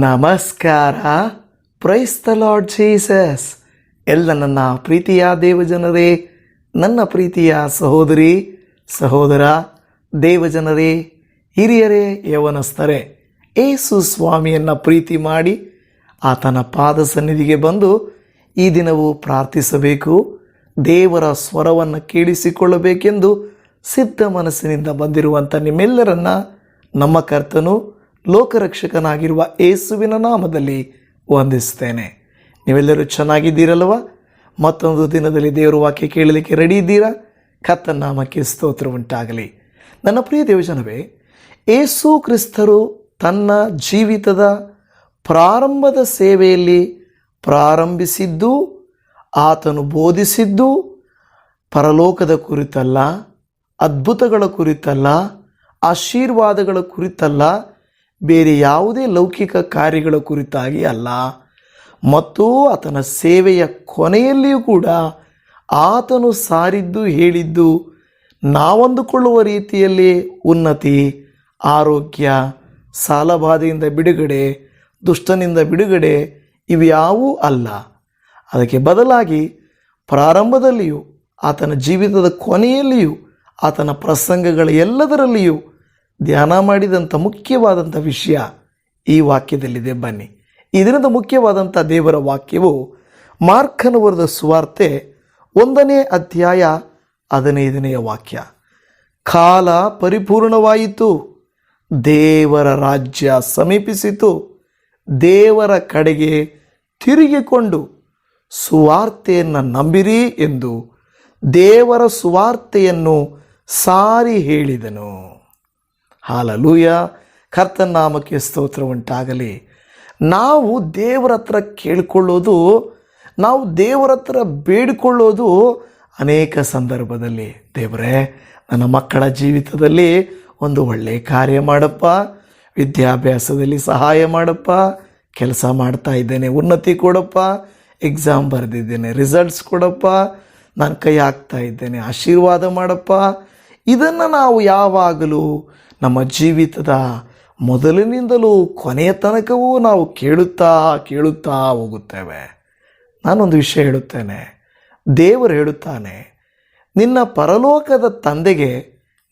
ನಮಸ್ಕಾರ. Praise the lord Jesus ಎಲ್ಲ ನನ್ನ ಪ್ರೀತಿಯ ದೇವಜನರೇ, ನನ್ನ ಪ್ರೀತಿಯ ಸಹೋದರಿ, ಸಹೋದರ, ದೇವಜನರೇ, ಹಿರಿಯರೇ, ಯವನಸ್ಥರೇ, ಏಸು ಸ್ವಾಮಿಯನ್ನು ಪ್ರೀತಿ ಮಾಡಿ ಆತನ ಪಾದ ಸನ್ನಿಧಿಗೆ ಬಂದು ಈ ದಿನವೂ ಪ್ರಾರ್ಥಿಸಬೇಕು. ದೇವರ ಸ್ವರವನ್ನು ಕೇಳಿಸಿಕೊಳ್ಳಬೇಕೆಂದು ಸಿದ್ಧ ಮನಸ್ಸಿನಿಂದ ಬಂದಿರುವಂಥ ನಿಮ್ಮೆಲ್ಲರನ್ನ ನಮ್ಮ ಕರ್ತನು ಲೋಕರಕ್ಷಕನಾಗಿರುವ ಏಸುವಿನ ನಾಮದಲ್ಲಿ ವಂದಿಸ್ತೇನೆ ನೀವೆಲ್ಲರೂ ಚೆನ್ನಾಗಿದ್ದೀರಲ್ವ ಮತ್ತೊಂದು ದಿನದಲ್ಲಿ ದೇವರ ವಾಕ್ಯ ಕೇಳಲಿಕ್ಕೆ ರೆಡಿ ಇದ್ದೀರಾ? ಕತ್ತ ನಾಮಕ್ಕೆ ಸ್ತೋತ್ರ ಉಂಟಾಗಲಿ ನನ್ನ ಪ್ರಿಯ ದೇವಜನವೇ, ಏಸು ಕ್ರಿಸ್ತರು ತನ್ನ ಜೀವಿತದ ಪ್ರಾರಂಭದ ಸೇವೆಯಲ್ಲಿ ಪ್ರಾರಂಭಿಸಿದ್ದು, ಆತನು ಬೋಧಿಸಿದ್ದು, ಪರಲೋಕದ ಕುರಿತಲ್ಲ, ಅದ್ಭುತಗಳ ಕುರಿತಲ್ಲ, ಆಶೀರ್ವಾದಗಳ ಕುರಿತಲ್ಲ ಬೇರೆ ಯಾವುದೇ ಲೌಕಿಕ ಕಾರ್ಯಗಳ ಕುರಿತಾಗಿ ಅಲ್ಲ, ಮತ್ತು ಆತನ ಸೇವೆಯ ಕೊನೆಯಲ್ಲಿಯೂ ಕೂಡ ಆತನು ಸಾರಿದ್ದು ಹೇಳಿದ್ದು ನಾವಂದುಕೊಳ್ಳುವ ರೀತಿಯಲ್ಲಿ ಉನ್ನತಿ, ಆರೋಗ್ಯ, ಸಾಲಬಾಧೆಯಿಂದ ಬಿಡುಗಡೆ, ದುಷ್ಟನಿಂದ ಬಿಡುಗಡೆ ಇವ್ಯಾವೂ ಅಲ್ಲ. ಅದಕ್ಕೆ ಬದಲಾಗಿ ಪ್ರಾರಂಭದಲ್ಲಿಯೂ, ಆತನ ಜೀವಿತದ ಕೊನೆಯಲ್ಲಿಯೂ, ಆತನ ಪ್ರಸಂಗಗಳ ಎಲ್ಲದರಲ್ಲಿಯೂ ಧ್ಯಾನ ಮಾಡಿದಂಥ ಮುಖ್ಯವಾದಂಥ ವಿಷಯ ಈ ವಾಕ್ಯದಲ್ಲಿದೆ ಬನ್ನಿ. ಇದರಿಂದ ಮುಖ್ಯವಾದಂಥ ದೇವರ ವಾಕ್ಯವು ಮಾರ್ಖನವರದ ಬರೆದ ಸುವಾರ್ತೆ ಒಂದನೇ ಅಧ್ಯಾಯ ಹದಿನೈದನೆಯ ವಾಕ್ಯ. ಕಾಲ ಪರಿಪೂರ್ಣವಾಯಿತು, ದೇವರ ರಾಜ್ಯ ಸಮೀಪಿಸಿತು, ದೇವರ ಕಡೆಗೆ ತಿರುಗಿಕೊಂಡು ಸುವಾರ್ತೆಯನ್ನು ನಂಬಿರಿ ಎಂದು ದೇವರ ಸುವಾರ್ತೆಯನ್ನು ಸಾರಿ ಹೇಳಿದನು. ಹಾಲಲೂಯ. ಕರ್ತನ ನಾಮಕ್ಕೆ ಸ್ತೋತ್ರ ಉಂಟಾಗಲಿ. ನಾವು ದೇವರ ಹತ್ರ ಕೇಳಿಕೊಳ್ಳೋದು, ನಾವು ದೇವರ ಹತ್ರ ಬೇಡಿಕೊಳ್ಳೋದು ಅನೇಕ ಸಂದರ್ಭದಲ್ಲಿ. ದೇವರೇ, ನನ್ನ ಮಕ್ಕಳ ಜೀವಿತದಲ್ಲಿ ಒಂದು ಒಳ್ಳೆಯ ಕಾರ್ಯ ಮಾಡಪ್ಪ. ವಿದ್ಯಾಭ್ಯಾಸದಲ್ಲಿ ಸಹಾಯ ಮಾಡಪ್ಪ. ಕೆಲಸ ಮಾಡ್ತಾ ಇದ್ದೇನೆ, ಉನ್ನತಿ ಕೊಡಪ್ಪ. ಎಕ್ಸಾಮ್ ಬರೆದಿದ್ದೇನೆ ರಿಸಲ್ಟ್ಸ್ ಕೊಡಪ್ಪ. ನಾನು ಕೈ ಹಾಕ್ತಾ ಇದ್ದೇನೆ, ಆಶೀರ್ವಾದ ಮಾಡಪ್ಪ. ಇದನ್ನು ನಾವು ಯಾವಾಗಲೂ ನಮ್ಮ ಜೀವಿತದ ಮೊದಲಿನಿಂದಲೂ ಕೊನೆಯ ತನಕವೂ ನಾವು ಕೇಳುತ್ತಾ ಕೇಳುತ್ತಾ ಹೋಗುತ್ತೇವೆ. ನಾನೊಂದು ವಿಷಯ ಹೇಳುತ್ತೇನೆ. ದೇವರು ಹೇಳುತ್ತಾನೆ, ನಿನ್ನ ಪರಲೋಕದ ತಂದೆಗೆ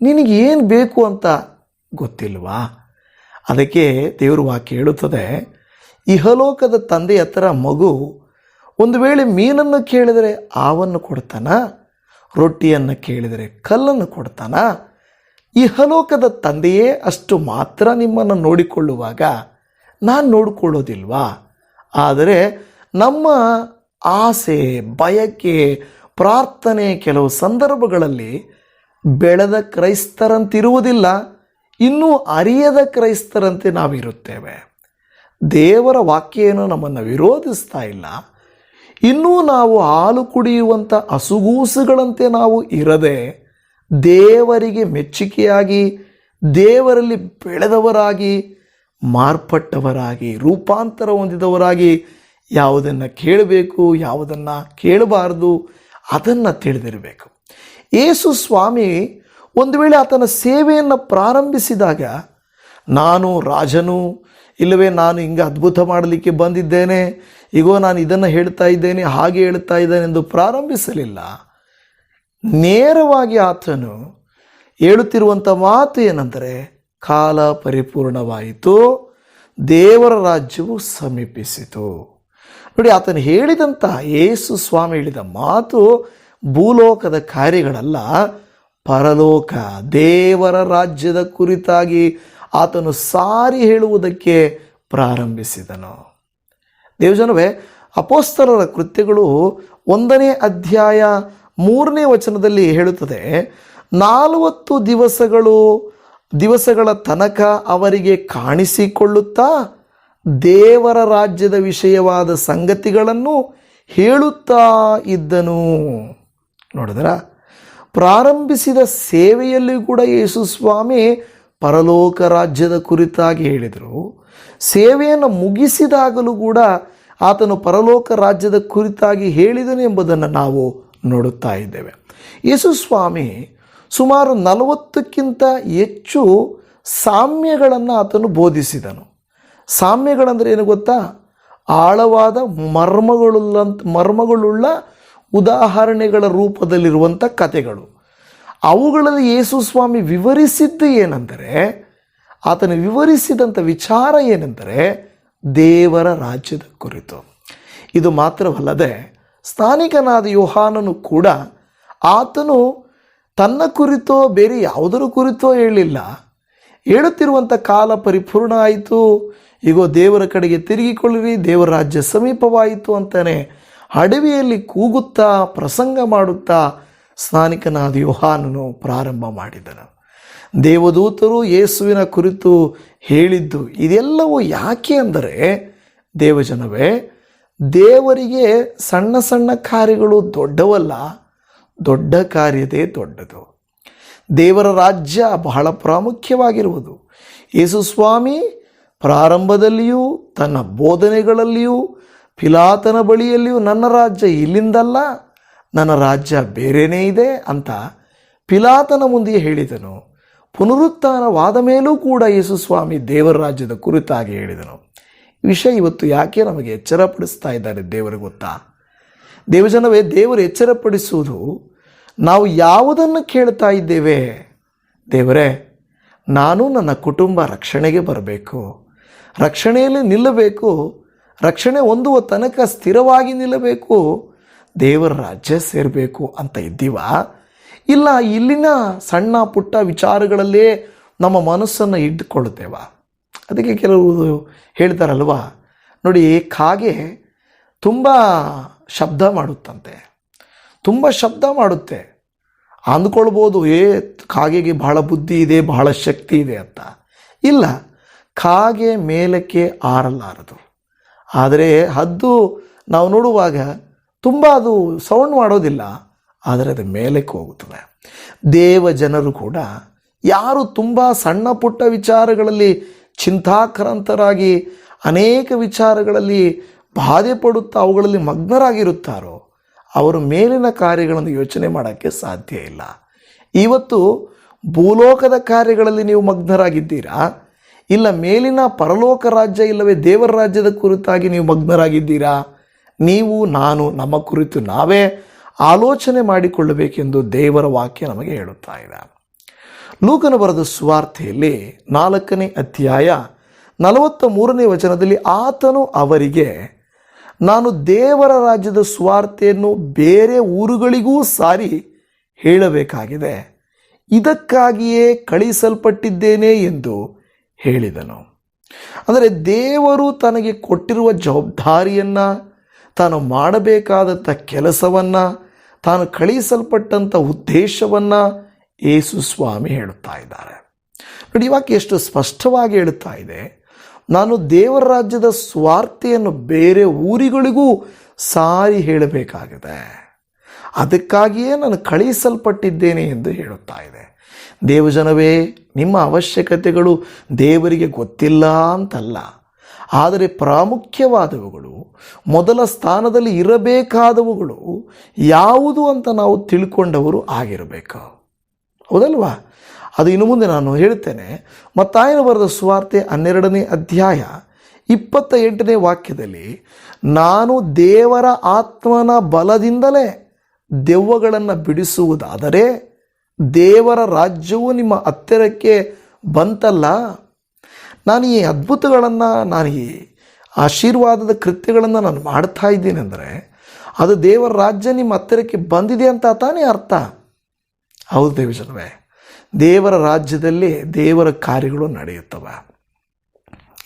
ನಿನಗೇನು ಬೇಕು ಅಂತ ಗೊತ್ತಿಲ್ವಾ? ಅದಕ್ಕೆ ದೇವರು ವಾಕ್ಯ ಹೇಳುತ್ತದೆ, ಇಹಲೋಕದ ತಂದೆ ಹತ್ರ ಮಗು ಒಂದು ವೇಳೆ ಮೀನನ್ನು ಕೇಳಿದರೆ ಆವನ್ನು ಕೊಡ್ತಾನ, ರೊಟ್ಟಿಯನ್ನು ಕೇಳಿದರೆ ಕಲ್ಲನ್ನು ಕೊಡ್ತಾನ? ಇಹಲೋಕದ ತಂದೆಯೇ ಅಷ್ಟು ಮಾತ್ರ ನಿಮ್ಮನ್ನು ನೋಡಿಕೊಳ್ಳುವಾಗ ನಾನು ನೋಡಿಕೊಳ್ಳೋದಿಲ್ವಾ? ಆದರೆ ನಮ್ಮ ಆಸೆ, ಬಯಕೆ, ಪ್ರಾರ್ಥನೆ ಕೆಲವು ಸಂದರ್ಭಗಳಲ್ಲಿ ಬೆಳೆದ ಕ್ರೈಸ್ತರಂತಿರುವುದಿಲ್ಲ, ಇನ್ನೂ ಅರಿಯದ ಕ್ರೈಸ್ತರಂತೆ ನಾವಿರುತ್ತೇವೆ. ದೇವರ ವಾಕ್ಯ ಏನು ನಮ್ಮನ್ನು ವಿರೋಧಿಸ್ತಾ ಇಲ್ಲ. ಇನ್ನೂ ನಾವು ಹಾಲು ಕುಡಿಯುವಂಥ ಅಸುಗೂಸುಗಳಂತೆ ನಾವು ಇರದೆ ದೇವರಿಗೆ ಮೆಚ್ಚುಗೆಯಾಗಿ ದೇವರಲ್ಲಿ ಬೆಳೆದವರಾಗಿ, ಮಾರ್ಪಟ್ಟವರಾಗಿ, ರೂಪಾಂತರ ಹೊಂದಿದವರಾಗಿ ಯಾವುದನ್ನು ಕೇಳಬೇಕು, ಯಾವುದನ್ನು ಕೇಳಬಾರದು, ಅದನ್ನು ತಿಳಿದಿರಬೇಕು. ಏಸು ಸ್ವಾಮಿ ಒಂದು ವೇಳೆ ಆತನ ಸೇವೆಯನ್ನು ಪ್ರಾರಂಭಿಸಿದಾಗ, ನಾನು ರಾಜನು, ಇಲ್ಲವೇ ನಾನು ಹಿಂಗೆ ಅದ್ಭುತ ಮಾಡಲಿಕ್ಕೆ ಬಂದಿದ್ದೇನೆ ಈಗೋ ನಾನು ಇದನ್ನು ಹೇಳ್ತಾ ಇದ್ದೇನೆ, ಹಾಗೆ ಹೇಳ್ತಾ ಇದ್ದೇನೆ ಎಂದು ಪ್ರಾರಂಭಿಸಲಿಲ್ಲ. ನೇರವಾಗಿ ಆತನು ಹೇಳುತ್ತಿರುವಂಥ ಮಾತು ಏನೆಂದರೆ, ಕಾಲ ಪರಿಪೂರ್ಣವಾಯಿತು, ದೇವರ ರಾಜ್ಯವು ಸಮೀಪಿಸಿತು. ನೋಡಿ, ಆತನು ಹೇಳಿದಂಥ ಯೇಸು ಸ್ವಾಮಿ ಹೇಳಿದ ಮಾತು ಭೂಲೋಕದ ಕಾರ್ಯಗಳಲ್ಲ, ಪರಲೋಕ, ದೇವರ ರಾಜ್ಯದ ಕುರಿತಾಗಿ ಆತನು ಸಾರಿ ಹೇಳುವುದಕ್ಕೆ ಪ್ರಾರಂಭಿಸಿದನು. ದೇವಜನವೇ ಅಪೋಸ್ತರರ ಕೃತ್ಯಗಳು ಒಂದನೇ ಅಧ್ಯಾಯ ಮೂರನೇ ವಚನದಲ್ಲಿ ಹೇಳುತ್ತದೆ, ನಾಲ್ವತ್ತು ದಿವಸಗಳು ದಿವಸಗಳ ತನಕ ಅವರಿಗೆ ಕಾಣಿಸಿಕೊಳ್ಳುತ್ತಾ ದೇವರ ರಾಜ್ಯದ ವಿಷಯವಾದ ಸಂಗತಿಗಳನ್ನು ಹೇಳುತ್ತಾ ಇದ್ದನು. ನೋಡಿದ್ರ? ಪ್ರಾರಂಭಿಸಿದ ಸೇವೆಯಲ್ಲಿ ಕೂಡ ಯೇಸು ಸ್ವಾಮಿ ಪರಲೋಕ ರಾಜ್ಯದ ಕುರಿತಾಗಿ ಹೇಳಿದರು. ಸೇವೆಯನ್ನು ಮುಗಿಸಿದಾಗಲೂ ಕೂಡ ಆತನು ಪರಲೋಕ ರಾಜ್ಯದ ಕುರಿತಾಗಿ ಹೇಳಿದನು ಎಂಬುದನ್ನು ನಾವು ನೋಡುತ್ತಾ ಇದ್ದೇವೆ. ಯೇಸು ಸ್ವಾಮಿ ಸುಮಾರು ನಲವತ್ತಕ್ಕಿಂತ ಹೆಚ್ಚು ಸಾಮ್ಯಗಳನ್ನು ಆತನು ಬೋಧಿಸಿದನು. ಸಾಮ್ಯಗಳಂದರೆ ಏನು ಗೊತ್ತಾ? ಆಳವಾದ ಮರ್ಮಗಳುಳ್ಳ ಮರ್ಮಗಳುಳ್ಳ ಉದಾಹರಣೆಗಳ ರೂಪದಲ್ಲಿರುವಂಥ ಕಥೆಗಳು. ಅವುಗಳಲ್ಲಿ ಯೇಸು ಸ್ವಾಮಿ ವಿವರಿಸಿದ್ದು ಏನೆಂದರೆ, ಆತನು ವಿವರಿಸಿದಂಥ ವಿಚಾರ ಏನೆಂದರೆ ದೇವರ ರಾಜ್ಯದ ಕುರಿತು. ಇದು ಮಾತ್ರವಲ್ಲದೆ ಸ್ಥಾನಿಕನಾದ ಯೋಹಾನನು ಕೂಡ ಆತನು ತನ್ನ ಕುರಿತೋ ಬೇರೆ ಯಾವುದರ ಕುರಿತೋ ಹೇಳಿಲ್ಲ ಹೇಳುತ್ತಿರುವಂಥ ಕಾಲ ಪರಿಪೂರ್ಣ ಆಯಿತು. ಈಗೋ ದೇವರ ಕಡೆಗೆ ತಿರುಗಿಕೊಳ್ಳಿರಿ, ದೇವರ ರಾಜ್ಯ ಸಮೀಪವಾಯಿತು ಅಂತಾನೆ ಅಡವಿಯಲ್ಲಿ ಕೂಗುತ್ತಾ ಪ್ರಸಂಗ ಮಾಡುತ್ತಾ ಸ್ನಾನಿಕನಾದ ಯೋಹಾನನು ಪ್ರಾರಂಭ ಮಾಡಿದನು. ದೇವದೂತರು ಯೇಸುವಿನ ಕುರಿತು ಹೇಳಿದ್ದು ಇದೆಲ್ಲವೂ ಯಾಕೆ ಅಂದರೆ, ದೇವಜನವೇ ದೇವರಿಗೆ ಸಣ್ಣ ಸಣ್ಣ ಕಾರ್ಯಗಳು ದೊಡ್ಡವಲ್ಲ, ದೊಡ್ಡ ಕಾರ್ಯದೇ ದೊಡ್ಡದು. ದೇವರ ರಾಜ್ಯ ಬಹಳ ಪ್ರಾಮುಖ್ಯವಾಗಿರುವುದು. ಯೇಸು ಸ್ವಾಮಿ ಪ್ರಾರಂಭದಲ್ಲಿಯೂ, ತನ್ನ ಬೋಧನೆಗಳಲ್ಲಿಯೂ, ಪಿಲಾತನ ಬಳಿಯಲ್ಲಿಯೂ ನನ್ನ ರಾಜ್ಯ ಇಲ್ಲಿಂದಲ್ಲ, ನನ್ನ ರಾಜ್ಯ ಬೇರೆಯೇ ಇದೆ ಅಂತ ಪಿಲಾತನ ಮುಂದೆ ಹೇಳಿದನು. ಪುನರುತ್ಥಾನವಾದ ಮೇಲೂ ಕೂಡ ಯೇಸುಸ್ವಾಮಿ ದೇವರ ರಾಜ್ಯದ ಕುರಿತಾಗಿ ಹೇಳಿದನು. ವಿಷಯ ಇವತ್ತು ಯಾಕೆ ನಮಗೆ ಎಚ್ಚರಪಡಿಸ್ತಾ ಇದ್ದಾರೆ ದೇವರು ಗೊತ್ತಾ? ದೇವಜನವೇ, ದೇವರು ಎಚ್ಚರಪಡಿಸುವುದು ನಾವು ಯಾವುದನ್ನು ಕೇಳ್ತಾ ಇದ್ದೇವೆ? ದೇವರೇ, ನಾನು ನನ್ನ ಕುಟುಂಬ ರಕ್ಷಣೆಗೆ ಬರಬೇಕು. ರಕ್ಷಣೆಯಲ್ಲಿ ನಿಲ್ಲಬೇಕು. ರಕ್ಷಣೆ ಹೊಂದುವ ತನಕ ಸ್ಥಿರವಾಗಿ ನಿಲ್ಲಬೇಕು. ದೇವರ ರಾಜ್ಯ ಸೇರಬೇಕು ಅಂತ ಇದ್ದೀವ? ಇಲ್ಲ, ಇಲ್ಲಿನ ಸಣ್ಣ ಪುಟ್ಟ ವಿಚಾರಗಳಲ್ಲೇ ನಮ್ಮ ಮನಸ್ಸನ್ನು ಇಟ್ಟುಕೊಳ್ಳುತ್ತೇವ? ಅದಕ್ಕೆ ಕೆಲವರು ಹೇಳ್ತಾರಲ್ವ? ನೋಡಿ, ಕಾಗೆ ತುಂಬ ಶಬ್ದ ಮಾಡುತ್ತಂತೆ. ತುಂಬ ಶಬ್ದ ಮಾಡುತ್ತೆ. ಅಂದ್ಕೊಳ್ಬೋದು, ಏ, ಕಾಗೆಗೆ ಬಹಳ ಬುದ್ಧಿ ಇದೆ, ಬಹಳ ಶಕ್ತಿ ಇದೆ ಅಂತ. ಇಲ್ಲ, ಕಾಗೆ ಮೇಲಕ್ಕೆ ಆರಲಾರದು. ಆದರೆ ಹದ್ದು ನಾವು ನೋಡುವಾಗ ತುಂಬ ಅದು ಸೌಂಡ್ ಮಾಡೋದಿಲ್ಲ, ಆದರೆ ಅದು ಮೇಲಕ್ಕೆ ಹೋಗುತ್ತದೆ. ದೇವ ಜನರು ಕೂಡ ಯಾರು ತುಂಬ ಸಣ್ಣ ಪುಟ್ಟ ವಿಚಾರಗಳಲ್ಲಿ ಚಿಂತಾಕ್ರಾಂತರಾಗಿ ಅನೇಕ ವಿಚಾರಗಳಲ್ಲಿ ಬಾಧೆ ಪಡುತ್ತಾ ಅವುಗಳಲ್ಲಿ ಮಗ್ನರಾಗಿರುತ್ತಾರೋ, ಅವರು ಮೇಲಿನ ಕಾರ್ಯಗಳನ್ನು ಯೋಚನೆ ಮಾಡೋಕ್ಕೆ ಸಾಧ್ಯ ಇಲ್ಲ. ಇವತ್ತು ಭೂಲೋಕದ ಕಾರ್ಯಗಳಲ್ಲಿ ನೀವು ಮಗ್ನರಾಗಿದ್ದೀರಾ? ಇಲ್ಲ ಮೇಲಿನ ಪರಲೋಕ ರಾಜ್ಯ ಇಲ್ಲವೇ ದೇವರ ರಾಜ್ಯದ ಕುರಿತಾಗಿ ನೀವು ಮಗ್ನರಾಗಿದ್ದೀರಾ? ನೀವು, ನಾನು, ನಮ್ಮ ಕುರಿತು ನಾವೇ ಆಲೋಚನೆ ಮಾಡಿಕೊಳ್ಳಬೇಕೆಂದು ದೇವರ ವಾಕ್ಯ ನಮಗೆ ಹೇಳುತ್ತಾ ಇದೆ. ಲೂಕನ ಬರೆದ ಸುವಾರ್ತೆಯಲ್ಲಿ ನಾಲ್ಕನೇ ಅಧ್ಯಾಯ ನಲವತ್ತ ಮೂರನೇ ವಚನದಲ್ಲಿ ಆತನು ಅವರಿಗೆ, ನಾನು ದೇವರ ರಾಜ್ಯದ ಸುವಾರ್ತೆಯನ್ನು ಬೇರೆ ಊರುಗಳಿಗೂ ಸಾರಿ ಹೇಳಬೇಕಾಗಿದೆ. ಇದಕ್ಕಾಗಿಯೇ ಕಳಿಸಲ್ಪಟ್ಟಿದ್ದೇನೆ ಎಂದು ಹೇಳಿದನು. ಅಂದರೆ ದೇವರು ತನಗೆ ಕೊಟ್ಟಿರುವ ಜವಾಬ್ದಾರಿಯನ್ನು, ತಾನು ಮಾಡಬೇಕಾದಂಥ ಕೆಲಸವನ್ನು, ತಾನು ಕಳಿಸಲ್ಪಟ್ಟಂಥ ಉದ್ದೇಶವನ್ನು ಯೇಸು ಸ್ವಾಮಿ ಹೇಳುತ್ತಾ ಇದ್ದಾರೆ. ನೋಡಿ, ಇವಾಗ ಎಷ್ಟು ಸ್ಪಷ್ಟವಾಗಿ ಹೇಳುತ್ತಾ ಇದೆ. ನಾನು ದೇವರ ರಾಜ್ಯದ ಸ್ವಾರ್ಥೆಯನ್ನು ಬೇರೆ ಊರಿಗಳಿಗೂ ಸಾರಿ ಹೇಳಬೇಕಾಗಿದೆ. ಅದಕ್ಕಾಗಿಯೇ ನಾನು ಕಳುಹಿಸಲ್ಪಟ್ಟಿದ್ದೇನೆ ಎಂದು ಹೇಳುತ್ತಾ ಇದೆ. ದೇವಜನವೇ, ನಿಮ್ಮ ಅವಶ್ಯಕತೆಗಳು ದೇವರಿಗೆ ಗೊತ್ತಿಲ್ಲ ಅಂತಲ್ಲ. ಆದರೆ ಪ್ರಾಮುಖ್ಯವಾದವುಗಳು, ಮೊದಲ ಸ್ಥಾನದಲ್ಲಿ ಇರಬೇಕಾದವುಗಳು ಯಾವುದು ಅಂತ ನಾವು ತಿಳ್ಕೊಂಡವರು ಆಗಿರಬೇಕು. ಹೌದಲ್ವಾ? ಅದು ಇನ್ನು ಮುಂದೆ ನಾನು ಹೇಳ್ತೇನೆ. ಮತ್ತಾಯನ ಬರೆದ ಸುವಾರ್ತೆ ಹನ್ನೆರಡನೇ ಅಧ್ಯಾಯ ಇಪ್ಪತ್ತ ಎಂಟನೇ ವಾಕ್ಯದಲ್ಲಿ, ನಾನು ದೇವರ ಆತ್ಮನ ಬಲದಿಂದಲೇ ದೆವ್ವಗಳನ್ನು ಬಿಡಿಸುವುದಾದರೆ ದೇವರ ರಾಜ್ಯವು ನಿಮ್ಮ ಹತ್ತಿರಕ್ಕೆ ಬಂತಲ್ಲ? ನಾನು ಈ ಅದ್ಭುತಗಳನ್ನು, ನಾನು ಈ ಆಶೀರ್ವಾದದ ಕೃತ್ಯಗಳನ್ನು ನಾನು ಮಾಡ್ತಾ ಇದ್ದೀನಿ ಅಂದರೆ ಅದು ದೇವರ ರಾಜ್ಯ ನಿಮ್ಮ ಹತ್ತಿರಕ್ಕೆ ಬಂದಿದೆ ಅಂತ ತಾನೇ ಅರ್ಥ. ಹೌದು ದೇವಜನವೇ, ದೇವರ ರಾಜ್ಯದಲ್ಲಿ ದೇವರ ಕಾರ್ಯಗಳು ನಡೆಯುತ್ತವೆ.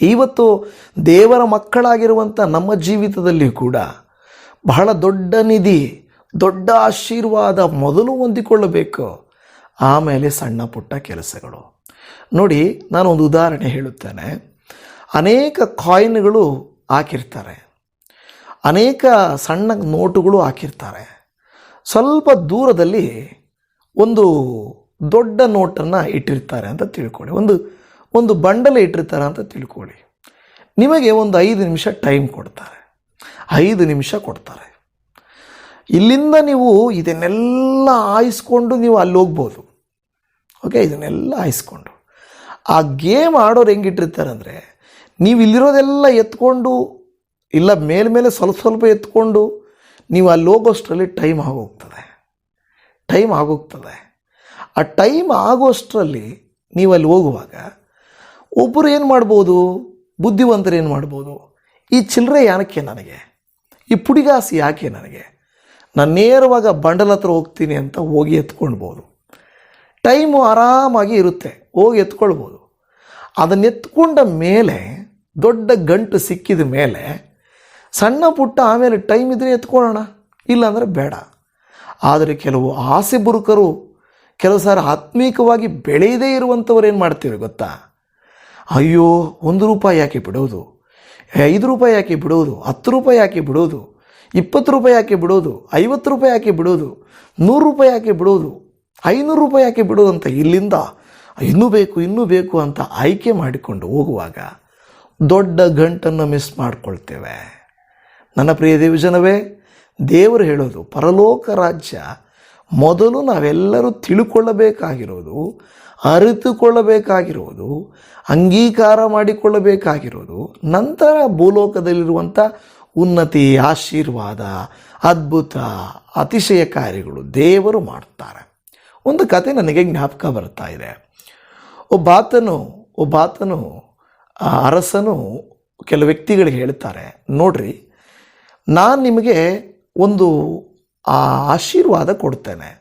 ಇವತ್ತು ದೇವರ ಮಕ್ಕಳಾಗಿರುವಂಥ ನಮ್ಮ ಜೀವಿತದಲ್ಲಿ ಕೂಡ ಬಹಳ ದೊಡ್ಡ ನಿಧಿ, ದೊಡ್ಡ ಆಶೀರ್ವಾದ ಮೊದಲು ಹೊಂದಿಕೊಳ್ಳಬೇಕು. ಆಮೇಲೆ ಸಣ್ಣ ಪುಟ್ಟ ಕೆಲಸಗಳು. ನೋಡಿ, ನಾನು ಒಂದು ಉದಾಹರಣೆ ಹೇಳುತ್ತೇನೆ. ಅನೇಕ ಕಾಯಿನ್ಗಳು ಹಾಕಿರ್ತಾರೆ. ಅನೇಕ ಸಣ್ಣ ನೋಟುಗಳು ಹಾಕಿರ್ತಾರೆ. ಸ್ವಲ್ಪ ದೂರದಲ್ಲಿ ಒಂದು ದೊಡ್ಡ ನೋಟನ್ನು ಇಟ್ಟಿರ್ತಾರೆ ಅಂತ ತಿಳ್ಕೊಳ್ಳಿ. ಒಂದು ಒಂದು ಬಂಡಲ ಇಟ್ಟಿರ್ತಾರೆ ಅಂತ ತಿಳ್ಕೊಳ್ಳಿ. ನಿಮಗೆ ಒಂದು ಐದು ನಿಮಿಷ ಟೈಮ್ ಕೊಡ್ತಾರೆ. ಐದು ನಿಮಿಷ ಕೊಡ್ತಾರೆ. ಇಲ್ಲಿಂದ ನೀವು ಇದನ್ನೆಲ್ಲ ಆಯಿಸ್ಕೊಂಡು ನೀವು ಅಲ್ಲಿ ಹೋಗ್ಬೋದು. ಓಕೆ, ಇದನ್ನೆಲ್ಲ ಆಯಿಸ್ಕೊಂಡು. ಆ ಗೇಮ್ ಆಡೋರು ಹೆಂಗಿಟ್ಟಿರ್ತಾರೆ ಅಂದರೆ, ನೀವು ಇಲ್ಲಿರೋದೆಲ್ಲ ಎತ್ಕೊಂಡು, ಇಲ್ಲ ಮೇಲ್ಮೇಲೆ ಸ್ವಲ್ಪ ಸ್ವಲ್ಪ ಎತ್ಕೊಂಡು, ನೀವು ಅಲ್ಲಿ ಹೋಗೋಷ್ಟರಲ್ಲಿ ಟೈಮ್ ಆಗೋಗ್ತದೆ. ಟೈಮ್ ಆಗೋಗ್ತದೆ. ಆ ಟೈಮ್ ಆಗೋಷ್ಟರಲ್ಲಿ ನೀವು ಅಲ್ಲಿ ಹೋಗುವಾಗ ಒಬ್ಬರು ಏನು ಮಾಡ್ಬೋದು? ಬುದ್ಧಿವಂತರು ಏನು ಮಾಡ್ಬೋದು? ಈ ಚಿಲ್ಲರೆ ಯಾಕೆ ನನಗೆ? ಈ ಪುಡಿಗಾಸಿ ಯಾಕೆ ನನಗೆ? ನಾನು ನೇರವಾಗ ಬಂಡಲ್ ಹತ್ರ ಹೋಗ್ತೀನಿ ಅಂತ ಹೋಗಿ ಎತ್ಕೊಳ್ಬೋದು. ಟೈಮು ಆರಾಮಾಗಿ ಇರುತ್ತೆ, ಹೋಗಿ ಎತ್ಕೊಳ್ಬೋದು. ಅದನ್ನು ಎತ್ಕೊಂಡ ಮೇಲೆ, ದೊಡ್ಡ ಗಂಟು ಸಿಕ್ಕಿದ ಮೇಲೆ, ಸಣ್ಣ ಪುಟ್ಟ ಆಮೇಲೆ ಟೈಮ್ ಇದ್ದರೆ ಎತ್ಕೊಳ್ಳೋಣ, ಇಲ್ಲಾಂದರೆ ಬೇಡ. ಆದರೆ ಕೆಲವು ಆಸೆ ಬುರುಕರು ಕೆಲವು ಸಾರಿ ಆತ್ಮೀಕವಾಗಿ ಬೆಳೆಯದೇ ಇರುವಂಥವ್ರು ಏನು ಮಾಡ್ತೀವಿ ಗೊತ್ತಾ? ಅಯ್ಯೋ, ಒಂದು ರೂಪಾಯಿ ಯಾಕೆ ಬಿಡೋದು? ಐದು ರೂಪಾಯಿ ಯಾಕೆ ಬಿಡೋದು? ಹತ್ತು ರೂಪಾಯಿ ಯಾಕೆ ಬಿಡೋದು? ಇಪ್ಪತ್ತು ರೂಪಾಯಿ ಯಾಕೆ ಬಿಡೋದು? ಐವತ್ತು ರೂಪಾಯಿ ಯಾಕೆ ಬಿಡೋದು? ನೂರು ರೂಪಾಯಿ ಯಾಕೆ ಬಿಡೋದು? ಐನೂರು ರೂಪಾಯಿ ಯಾಕೆ ಬಿಡೋದು ಅಂತ ಇಲ್ಲಿಂದ ಇನ್ನೂ ಬೇಕು ಇನ್ನೂ ಬೇಕು ಅಂತ ಆಯ್ಕೆ ಮಾಡಿಕೊಂಡು ಹೋಗುವಾಗ ದೊಡ್ಡ ಗಂಟನ್ನು ಮಿಸ್ ಮಾಡ್ಕೊಳ್ತೇವೆ. ನನ್ನ ಪ್ರಿಯ ದೇವಜನವೇ ದೇವರು ಹೇಳೋದು, ಪರಲೋಕ ರಾಜ್ಯ, ಮೊದಲು ನಾವೆಲ್ಲರೂ ತಿಳ್ಕೊಳ್ಳಬೇಕಾಗಿರೋದು, ಅರಿತುಕೊಳ್ಳಬೇಕಾಗಿರೋದು, ಅಂಗೀಕಾರ ಮಾಡಿಕೊಳ್ಳಬೇಕಾಗಿರೋದು, ನಂತರ ಭೂಲೋಕದಲ್ಲಿರುವಂಥ ಉನ್ನತಿ, ಆಶೀರ್ವಾದ, ಅದ್ಭುತ ಅತಿಶಯ ಕಾರ್ಯಗಳು ದೇವರು ಮಾಡ್ತಾರೆ. ಒಂದು ಕತೆ ನನಗೆ ಜ್ಞಾಪಕ ಬರ್ತಾ ಇದೆ. ಒಬ್ಬಾತನು ಒಬ್ಬಾತನು ಅರಸನು, ಕೆಲವು ವ್ಯಕ್ತಿಗಳಿಗೆ ಹೇಳ್ತಾರೆ, ನೋಡ್ರಿ, ನಾನು ನಿಮಗೆ ಒಂದು, ಆ ಆಶೀರ್ವಾದ ಕೊಡ್ತೇನೆ.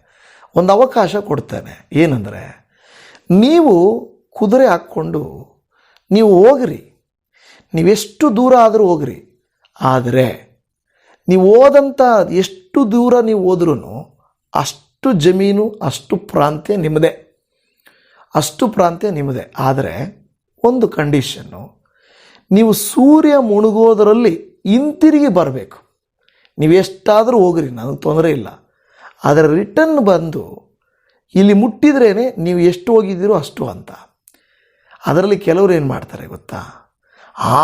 ಒಂದು ಅವಕಾಶ ಕೊಡ್ತೇನೆ. ಏನಂದರೆ, ನೀವು ಕುದುರೆ ಹಾಕ್ಕೊಂಡು, ನೀವು ಹೋಗ್ರಿ. ನೀವೆಷ್ಟು ದೂರ ಆದರೂ ಹೋಗ್ರಿ. ಆದರೆ, ನೀವು ಹೋದಂಥ ಎಷ್ಟು ದೂರ ನೀವು ಹೋದ್ರೂ ಅಷ್ಟು ಜಮೀನು, ಅಷ್ಟು ಪ್ರಾಂತ್ಯ ನಿಮ್ಮದೇ ಅಷ್ಟು ಪ್ರಾಂತ್ಯ ನಿಮ್ಮದೇ ಆದರೆ, ಒಂದು ಕಂಡೀಷನ್ನು, ನೀವು ಸೂರ್ಯ ಮುಳುಗೋದರಲ್ಲಿ ಹಿಂತಿರುಗಿ ಬರಬೇಕು. ನೀವು ಎಷ್ಟಾದರೂ ಹೋಗ್ರಿ, ನನಗೆ ತೊಂದರೆ ಇಲ್ಲ. ಆದರೆ ರಿಟರ್ನ್ ಬಂದು ಇಲ್ಲಿ ಮುಟ್ಟಿದ್ರೇ ನೀವು ಎಷ್ಟು ಹೋಗಿದ್ದೀರೋ ಅಷ್ಟು ಅಂತ. ಅದರಲ್ಲಿ ಕೆಲವರು ಏನು ಮಾಡ್ತಾರೆ ಗೊತ್ತಾ?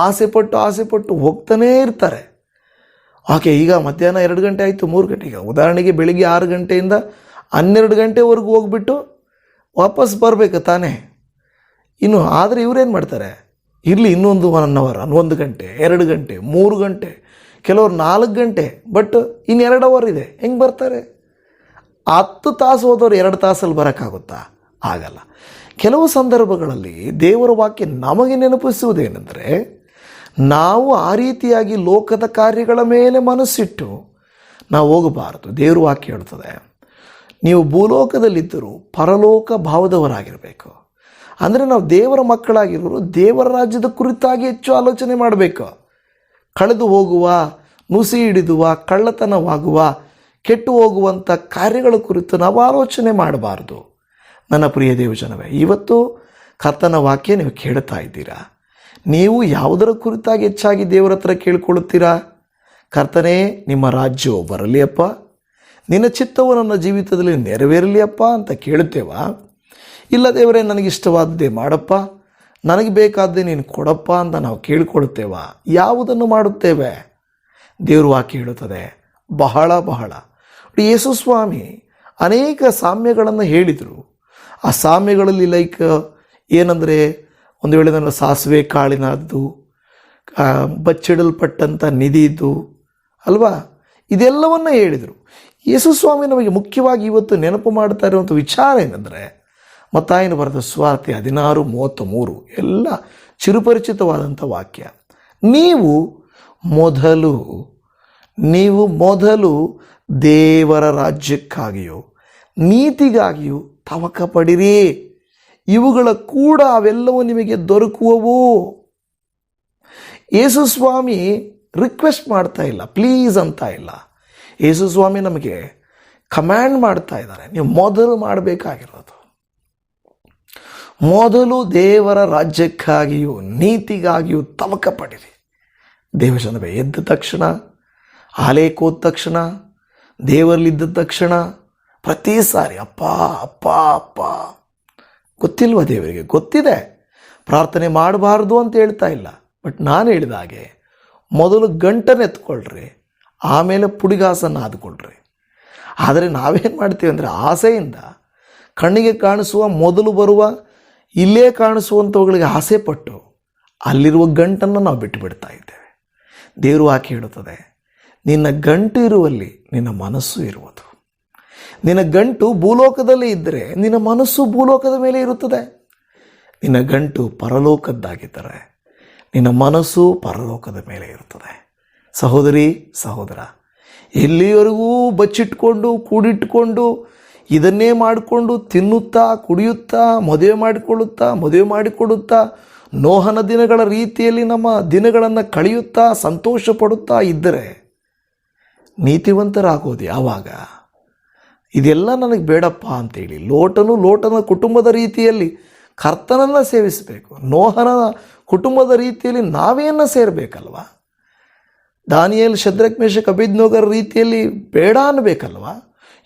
ಆಸೆ ಪಟ್ಟು ಆಸೆ ಪಟ್ಟು ಹೋಗ್ತಾನೇ ಇರ್ತಾರೆ. ಓಕೆ, ಈಗ ಮಧ್ಯಾಹ್ನ ಎರಡು ಗಂಟೆ ಆಯಿತು, ಮೂರು ಗಂಟೆ. ಈಗ ಉದಾಹರಣೆಗೆ ಬೆಳಿಗ್ಗೆ ಆರು ಗಂಟೆಯಿಂದ ಹನ್ನೆರಡು ಗಂಟೆವರೆಗೂ ಹೋಗ್ಬಿಟ್ಟು ವಾಪಸ್ ಬರಬೇಕು ತಾನೇ. ಇನ್ನು, ಆದರೆ ಇವರೇನು ಮಾಡ್ತಾರೆ? ಇರಲಿ, ಇನ್ನೊಂದು ಒನ್ ಅವರ್ ಒಂದು ಗಂಟೆ, ಎರಡು ಗಂಟೆ, ಮೂರು ಗಂಟೆ. ಕೆಲವ್ರು ನಾಲ್ಕು ಗಂಟೆ ಬಟ್ ಇನ್ನು ಎರಡು ಅವರ್ ಇದೆ. ಹೆಂಗೆ ಬರ್ತಾರೆ? ಹತ್ತು ತಾಸು ಹೋದವರು ಎರಡು ತಾಸಲ್ಲಿ ಬರೋಕ್ಕಾಗುತ್ತಾ? ಆಗಲ್ಲ. ಕೆಲವು ಸಂದರ್ಭಗಳಲ್ಲಿ ದೇವರ ವಾಕ್ಯ ನಮಗೆ ನೆನಪಿಸುವುದೇನೆಂದರೆ, ನಾವು ಆ ರೀತಿಯಾಗಿ ಲೋಕದ ಕಾರ್ಯಗಳ ಮೇಲೆ ಮನಸ್ಸಿಟ್ಟು ನಾವು ಹೋಗಬಾರದು. ದೇವ್ರ ವಾಕ್ಯ ಹೇಳ್ತದೆ, ನೀವು ಭೂಲೋಕದಲ್ಲಿದ್ದರೂ ಪರಲೋಕ ಭಾವದವರಾಗಿರಬೇಕು. ಅಂದರೆ ನಾವು ದೇವರ ಮಕ್ಕಳಾಗಿರೋರು ದೇವರ ರಾಜ್ಯದ ಕುರಿತಾಗಿ ಹೆಚ್ಚು ಆಲೋಚನೆ ಮಾಡಬೇಕು. ಕಳೆದು ಹೋಗುವ ನುಸಿ ಹಿಡಿದುವ ಕಳ್ಳತನವಾಗುವ ಕೆಟ್ಟು ಹೋಗುವಂಥ ಕಾರ್ಯಗಳ ಕುರಿತು ನಾವು ಆಲೋಚನೆ ಮಾಡಬಾರ್ದು. ನನ್ನ ಪ್ರಿಯ ದೇವಜನವೇ, ಇವತ್ತು ಕರ್ತನ ವಾಕ್ಯ ನೀವು ಕೇಳ್ತಾ ಇದ್ದೀರಾ? ನೀವು ಯಾವುದರ ಕುರಿತಾಗಿ ಹೆಚ್ಚಾಗಿ ದೇವರ ಹತ್ರ ಕೇಳ್ಕೊಳ್ಳುತ್ತೀರಾ? ಕರ್ತನೇ, ನಿಮ್ಮ ರಾಜ್ಯವು ಬರಲಿ ಅಪ್ಪ. ನಿನ್ನ ಚಿತ್ತವು ನನ್ನ ಜೀವಿತದಲ್ಲಿ ನೆರವೇರಲಿ ಅಪ್ಪ ಅಂತ ಕೇಳುತ್ತೇವಾ? ಇಲ್ಲ ದೇವರೇ, ನನಗಿಷ್ಟವಾದದ್ದೇ ಮಾಡಪ್ಪ. ನನಗೆ ಬೇಕಾದ್ದೇ ನೀನು ಕೊಡಪ್ಪ ಅಂತ ನಾವು ಕೇಳಿಕೊಳ್ಳುತ್ತೇವ ಯಾವುದನ್ನು ಮಾಡುತ್ತೇವೆ? ದೇವರು ವಾಕ್ಯ ಹೇಳುತ್ತದೆ ಬಹಳ ಬಹಳ. ಯೇಸು ಸ್ವಾಮಿ ಅನೇಕ ಸಾಮ್ಯಗಳನ್ನು ಹೇಳಿದರು. ಆ ಸಾಮ್ಯಗಳಲ್ಲಿ ಲೈಕ್ ಏನಂದರೆ, ಒಂದು ವೇಳೆ ನನ್ನ ಸಾಸಿವೆ ಕಾಳಿನದ್ದು ಬಚ್ಚಿಡಲ್ಪಟ್ಟಂಥ ನಿಧಿ ಇದ್ದು ಅಲ್ವಾ? ಇದೆಲ್ಲವನ್ನ ಹೇಳಿದರು. ಯೇಸು ಸ್ವಾಮಿ ನಮಗೆ ಮುಖ್ಯವಾಗಿ ಇವತ್ತು ನೆನಪು ಮಾಡ್ತಾ ಇರುವಂಥ ವಿಚಾರ ಏನಂದರೆ ಮತ್ತಾಯನ ಬರೆದ ಸ್ವಾರ್ಥಿ ಹದಿನಾರು ಮೂವತ್ತ ಮೂರು ಎಲ್ಲ ಚಿರುಪರಿಚಿತವಾದಂಥ ವಾಕ್ಯ. ನೀವು ಮೊದಲು ನೀವು ಮೊದಲು ದೇವರ ರಾಜ್ಯಕ್ಕಾಗಿಯೋ, ನೀತಿಗಾಗಿಯೂ ತವಕ ಪಡಿರಿ ಇವುಗಳ ಕೂಡ ಅವೆಲ್ಲವೂ ನಿಮಗೆ ದೊರಕುವವು. ಯೇಸುಸ್ವಾಮಿ ರಿಕ್ವೆಸ್ಟ್ ಮಾಡ್ತಾ ಇಲ್ಲ, ಪ್ಲೀಸ್ ಅಂತ ಇಲ್ಲ. ಯೇಸುಸ್ವಾಮಿ ನಮಗೆ ಕಮ್ಯಾಂಡ್ ಮಾಡ್ತಾ ಇದ್ದಾರೆ, ನೀವು ಮೊದಲು ಮಾಡಬೇಕಾಗಿರೋದು. ಮೊದಲು ದೇವರ ರಾಜ್ಯಕ್ಕಾಗಿಯೂ ನೀತಿಗಾಗಿಯೂ ತವಕ ಪಡಿರಿ. ದೇವಜನವೇ ಎದ್ದ ತಕ್ಷಣ ಆಲೇಕೋದ ತಕ್ಷಣ, ದೇವರಲ್ಲಿದ್ದ ತಕ್ಷಣ, ಪ್ರತಿ ಸಾರಿ ಅಪ್ಪ ಅಪ್ಪ ಅಪ್ಪ. ಗೊತ್ತಿಲ್ವ ದೇವರಿಗೆ? ಗೊತ್ತಿದೆ. ಪ್ರಾರ್ಥನೆ ಮಾಡಬಾರ್ದು ಅಂತ ಹೇಳ್ತಾ ಇಲ್ಲ. ಬಟ್ ನಾನು ಹೇಳಿದ ಹಾಗೆ, ಮೊದಲು ಗಂಟನ್ನು ಎತ್ಕೊಳ್ರಿ, ಆಮೇಲೆ ಪುಡಿಗಾಸನ್ನು ಆದ್ಕೊಳ್ರಿ ಆದರೆ ನಾವೇನು ಮಾಡ್ತೀವಿ ಅಂದರೆ ಆಸೆಯಿಂದ ಕಣ್ಣಿಗೆ ಕಾಣಿಸುವ ಮೊದಲು ಬರುವ ಇಲ್ಲೇ ಕಾಣಿಸುವಂಥವುಗಳಿಗೆ ಆಸೆ ಪಟ್ಟು ಅಲ್ಲಿರುವ ಗಂಟನ್ನು ನಾವು ಬಿಟ್ಟು ಬಿಡ್ತಾ ಇದ್ದೇವೆ. ದೇವರು ಆಕೆ ಹೇಳುತ್ತದೆ, ನಿನ್ನ ಗಂಟು ಇರುವಲ್ಲಿ ನಿನ್ನ ಮನಸ್ಸು ಇರುವುದು. ನಿನ್ನ ಗಂಟು ಭೂಲೋಕದಲ್ಲಿ ಇದ್ದರೆ ನಿನ್ನ ಮನಸ್ಸು ಭೂಲೋಕದ ಮೇಲೆ ಇರುತ್ತದೆ. ನಿನ್ನ ಗಂಟು ಪರಲೋಕದ್ದಾಗಿದ್ದರೆ ನಿನ್ನ ಮನಸ್ಸು ಪರಲೋಕದ ಮೇಲೆ ಇರುತ್ತದೆ. ಸಹೋದರಿ, ಸಹೋದರ ಎಲ್ಲಿಯವರೆಗೂ ಬಚ್ಚಿಟ್ಕೊಂಡು, ಕೂಡಿಟ್ಕೊಂಡು ಇದನ್ನೇ ಮಾಡಿಕೊಂಡು ತಿನ್ನುತ್ತಾ, ಕುಡಿಯುತ್ತಾ, ಮದುವೆ ಮಾಡಿಕೊಳ್ಳುತ್ತಾ, ಮದುವೆ ಮಾಡಿಕೊಡುತ್ತಾ, ನೋಹನ ದಿನಗಳ ರೀತಿಯಲ್ಲಿ ನಮ್ಮ ದಿನಗಳನ್ನು ಕಳೆಯುತ್ತಾ, ಸಂತೋಷ ಪಡುತ್ತಾ ಇದ್ದರೆ ನೀತಿವಂತರಾಗೋದು ಯಾವಾಗ? ಇದೆಲ್ಲ ನನಗೆ ಬೇಡಪ್ಪ ಅಂತೇಳಿ ಲೋಟನು ಲೋಟನ ಕುಟುಂಬದ ರೀತಿಯಲ್ಲಿ ಕರ್ತನನ್ನು ಸೇವಿಸಬೇಕು. ನೋಹನ ಕುಟುಂಬದ ರೀತಿಯಲ್ಲಿ ನಾವೇನ ಸೇರಬೇಕಲ್ವ? ದಾನಿಯಲ್ ಶದ್ರಕ್ಮೇಶ ಕಬಿದ್ನೋಗರ ರೀತಿಯಲ್ಲಿ ಬೇಡ ಅನ್ನಬೇಕಲ್ವ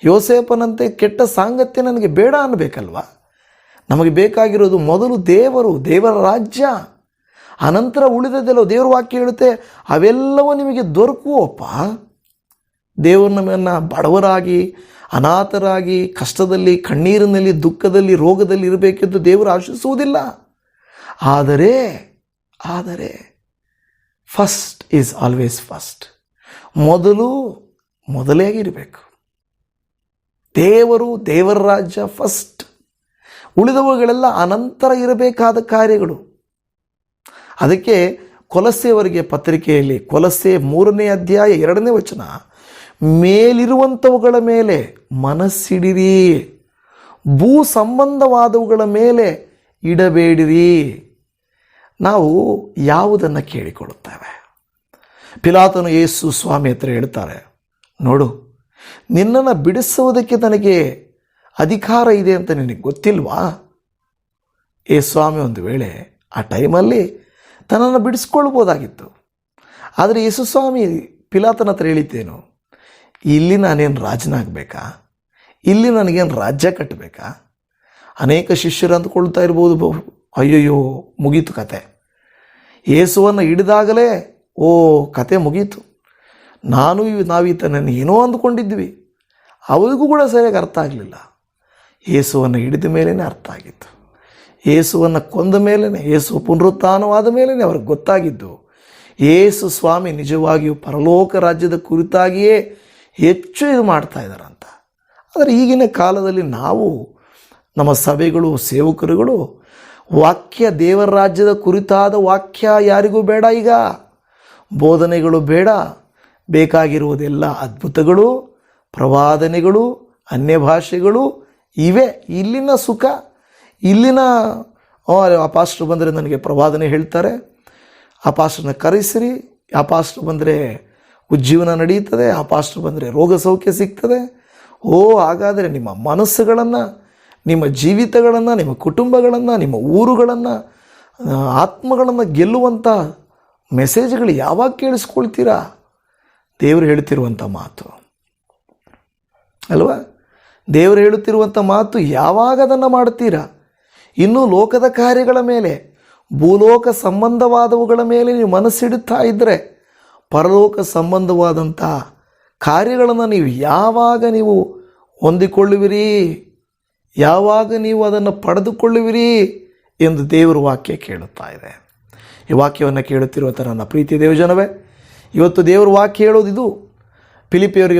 ಯೋಸೇಪನಂತೆ ಕೆಟ್ಟ ಸಾಂಗತ್ಯ ನನಗೆ ಬೇಡ ಅನ್ನಬೇಕಲ್ವ ನಮಗೆ ಬೇಕಾಗಿರೋದು ಮೊದಲು ದೇವರು, ದೇವರ ರಾಜ್ಯ. ಅನಂತರ ಉಳಿದದೆಲ್ಲೋ ದೇವರ ವಾಕ್ಯ ಹೇಳುತ್ತೆ, ಅವೆಲ್ಲವೂ ನಿಮಗೆ ದೊರಕುವಪ್ಪ? ದೇವರು ನಮ್ಮನ್ನು ಬಡವರಾಗಿ, ಅನಾಥರಾಗಿ, ಕಷ್ಟದಲ್ಲಿ, ಕಣ್ಣೀರಿನಲ್ಲಿ, ದುಃಖದಲ್ಲಿ, ರೋಗದಲ್ಲಿ ಇರಬೇಕೆಂದು ದೇವರು ಆಶಿಸುವುದಿಲ್ಲ. ಆದರೆ ಆದರೆ ಫಸ್ಟ್ ಈಸ್ ಆಲ್ವೇಸ್ ಫಸ್ಟ್ ಮೊದಲು ಮೊದಲೇ ಆಗಿರಬೇಕು. ದೇವರು ದೇವರ ರಾಜ್ಯ ಫಸ್ಟ್ ಉಳಿದವುಗಳೆಲ್ಲ ಅನಂತರ ಇರಬೇಕಾದ ಕಾರ್ಯಗಳು. ಅದಕ್ಕೆ ಕೊಲಸೆಯವರಿಗೆ ಪತ್ರಿಕೆಯಲ್ಲಿ ಕೊಲಸೆ ಮೂರನೇ ಅಧ್ಯಾಯ ಎರಡನೇ ವಚನ, ಮೇಲಿರುವಂಥವುಗಳ ಮೇಲೆ ಮನಸ್ಸಿಡಿರಿ, ಭೂ ಸಂಬಂಧವಾದವುಗಳ ಮೇಲೆ ಇಡಬೇಡಿರಿ. ನಾವು ಯಾವುದನ್ನು ಕೇಳಿಕೊಳ್ಳುತ್ತೇವೆ? ಪಿಲಾತನು ಯೇಸು ಸ್ವಾಮಿ ಹತ್ರ ಹೇಳ್ತಾರೆ, ನೋಡು ನಿನ್ನನ್ನು ಬಿಡಿಸುವುದಕ್ಕೆ ನನಗೆ ಅಧಿಕಾರ ಇದೆ ಅಂತ ನಿನಗೆ ಗೊತ್ತಿಲ್ವಾ? ಏ ಸ್ವಾಮಿ, ಒಂದು ವೇಳೆ ಆ ಟೈಮಲ್ಲಿ ತನ್ನನ್ನು ಬಿಡಿಸ್ಕೊಳ್ಬೋದಾಗಿತ್ತು. ಆದರೆ ಯೇಸು ಸ್ವಾಮಿ ಪಿಲಾತನ ಹತ್ರ ಹೇಳಿದ್ದೇನು, ಇಲ್ಲಿ ನಾನೇನು ರಾಜನಾಗಬೇಕಾ? ಇಲ್ಲಿ ನನಗೇನು ರಾಜ್ಯ ಕಟ್ಟಬೇಕಾ? ಅನೇಕ ಶಿಷ್ಯರು ಅಂದ್ಕೊಳ್ತಾ ಇರ್ಬೋದು ಅಯ್ಯಯ್ಯೋ, ಮುಗೀತು ಕತೆ. ಯೇಸುವನ್ನು ಹಿಡಿದಾಗಲೇ, ಓ, ಕತೆ ಮುಗೀತು. ನಾನು ನಾವೀತನನ್ನು ಏನೋ ಅಂದುಕೊಂಡಿದ್ವಿ. ಅವರಿಗೂ ಕೂಡ ಸರಿಯಾಗಿ ಅರ್ಥ ಆಗಲಿಲ್ಲ. ಯೇಸುವನ್ನು ಹಿಡಿದ ಮೇಲೇ ಅರ್ಥ ಆಗಿತ್ತು. ಯೇಸುವನ್ನು ಕೊಂದ ಮೇಲೇ ಏಸು ಪುನರುತ್ಥಾನವಾದ ಮೇಲೇ ಅವ್ರಿಗೆ ಗೊತ್ತಾಗಿದ್ದು ಏಸು ಸ್ವಾಮಿ ನಿಜವಾಗಿಯೂ ಪರಲೋಕ ರಾಜ್ಯದ ಕುರಿತಾಗಿಯೇ ಹೆಚ್ಚು ಇದು ಮಾಡ್ತಾ ಇದ್ದಾರಂತ. ಆದರೆ ಈಗಿನ ಕಾಲದಲ್ಲಿ ನಾವು, ನಮ್ಮ ಸಭೆಗಳು, ಸೇವಕರುಗಳು, ವಾಕ್ಯ ದೇವರ ರಾಜ್ಯದ ಕುರಿತಾದ ವಾಕ್ಯ ಯಾರಿಗೂ ಬೇಡ ಈಗ. ಬೋಧನೆಗಳು ಬೇಡ. ಬೇಕಾಗಿರುವುದೆಲ್ಲ ಅದ್ಭುತಗಳು, ಪ್ರವಾದನೆಗಳು ಅನ್ಯ ಭಾಷೆಗಳು ಇವೆ. ಇಲ್ಲಿನ ಸುಖ, ಇಲ್ಲಿನ ಆ ಪಾಸ್ಟ್ರು ಬಂದರೆ ನನಗೆ ಪ್ರವಾದನೆ ಹೇಳ್ತಾರೆ. ಆ ಪಾಸ್ಟ್ರನ್ನ ಕರೆಸಿರಿ ಆ ಪಾಸ್ಟ್ರು ಬಂದರೆ ಉಜ್ಜೀವನ ನಡೆಯುತ್ತದೆ. ಆ ಪಾಸ್ಟ್ರು ಬಂದರೆ ರೋಗ ಸೌಖ್ಯ ಸಿಗ್ತದೆ. ಓ, ಹಾಗಾದರೆ ನಿಮ್ಮ ಮನಸ್ಸುಗಳನ್ನು, ನಿಮ್ಮ ಜೀವಿತಗಳನ್ನು, ನಿಮ್ಮ ಕುಟುಂಬಗಳನ್ನು, ನಿಮ್ಮ ಊರುಗಳನ್ನು ಆತ್ಮಗಳನ್ನು ಗೆಲ್ಲುವಂಥ ಮೆಸೇಜ್ಗಳು ಯಾವಾಗ ಕೇಳಿಸ್ಕೊಳ್ತೀರಾ? ದೇವರು ಹೇಳುತ್ತಿರುವಂಥ ಮಾತು. ಅಲ್ವಾ? ದೇವರು ಹೇಳುತ್ತಿರುವಂಥ ಮಾತು ಯಾವಾಗ ಅದನ್ನು ಮಾಡುತ್ತೀರಾ? ಇನ್ನೂ ಲೋಕದ ಕಾರ್ಯಗಳ ಮೇಲೆ, ಭೂಲೋಕ ಸಂಬಂಧವಾದವುಗಳ ಮೇಲೆ ನೀವು ಮನಸ್ಸಿಡುತ್ತಾ ಇದ್ದರೆ ಪರಲೋಕ ಸಂಬಂಧವಾದಂಥ ಕಾರ್ಯಗಳನ್ನು ನೀವು ಯಾವಾಗ ನೀವು ಹೊಂದಿಕೊಳ್ಳುವಿರಿ? ಯಾವಾಗ ನೀವು ಅದನ್ನು ಪಡೆದುಕೊಳ್ಳುವಿರಿ? ಎಂದು ದೇವರ ವಾಕ್ಯ ಕೇಳುತ್ತಾ ಇದೆ. ಈ ವಾಕ್ಯವನ್ನು ಕೇಳುತ್ತಿರುವಂಥ ನನ್ನ ಪ್ರೀತಿ ದೇವಜನವೇ ಇವತ್ತು ದೇವರ ವಾಕ್ಯ ಹೇಳೋದು ಇದು.